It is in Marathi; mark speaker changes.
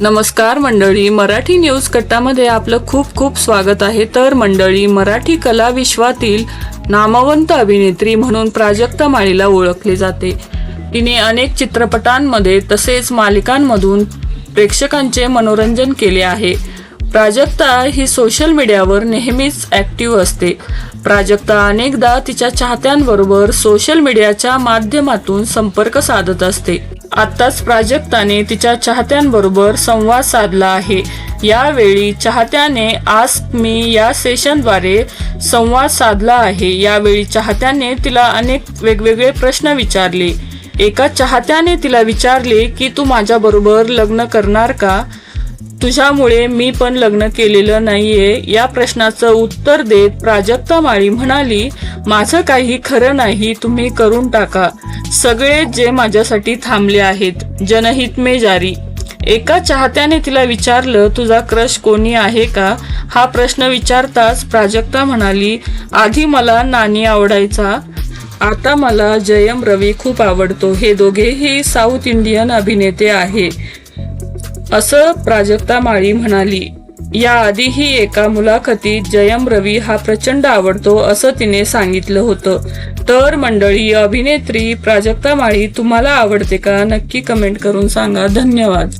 Speaker 1: नमस्कार मंडळी मराठी न्यूज कट्टामध्ये आपलं खूप खूप स्वागत आहे. तर मंडळी मराठी कला विश्वातील नामवंत अभिनेत्री म्हणून प्राजक्ता माळीला ओळखले जाते. तिने अनेक चित्रपटांमध्ये तसेच मालिकांमधून प्रेक्षकांचे मनोरंजन केले आहे. प्राजक्ता ही सोशल मीडियावर नेहमीच ॲक्टिव्ह असते. प्राजक्ता अनेकदा तिच्या चाहत्यांबरोबर सोशल मीडियाच्या माध्यमातून संपर्क साधत असते. आत्ताच प्राजक्ताने तिच्या चाहत्यांबरोबर संवाद साधला आहे. यावेळी चाहत्याने आस्क मी या सेशनद्वारे संवाद साधला आहे. यावेळी चाहत्याने तिला अनेक वेगवेगळे प्रश्न विचारले. एका चाहत्याने तिला विचारले की तू माझ्याबरोबर लग्न करणार का? तुझ्यामुळे मी पण लग्न केलेलं नाहीये. या प्रश्नाचं उत्तर देत प्राजक्ता माळी म्हणाली माझं काही खरं नाही तुम्ही करून टाका. सगळे जे माझ्यासाठी थांबले आहेत जनहित मे जारी. एका चाहत्याने तिला विचारलं तुझा क्रश कोणी आहे का? हा प्रश्न विचारताच प्राजक्ता म्हणाली आधी मला नानी आवडायचा आता मला जयम रवी खूप आवडतो. हे दोघेही साऊथ इंडियन अभिनेते आहे. असं प्राजक्ता माळी म्हणाली. याआधीही एका मुलाखतीत जयम रवी हा प्रचंड आवडतो असं तिने सांगितलं होतं. तर मंडळी अभिनेत्री प्राजक्ता माळी तुम्हाला आवडते का? नक्की कमेंट करून सांगा. धन्यवाद.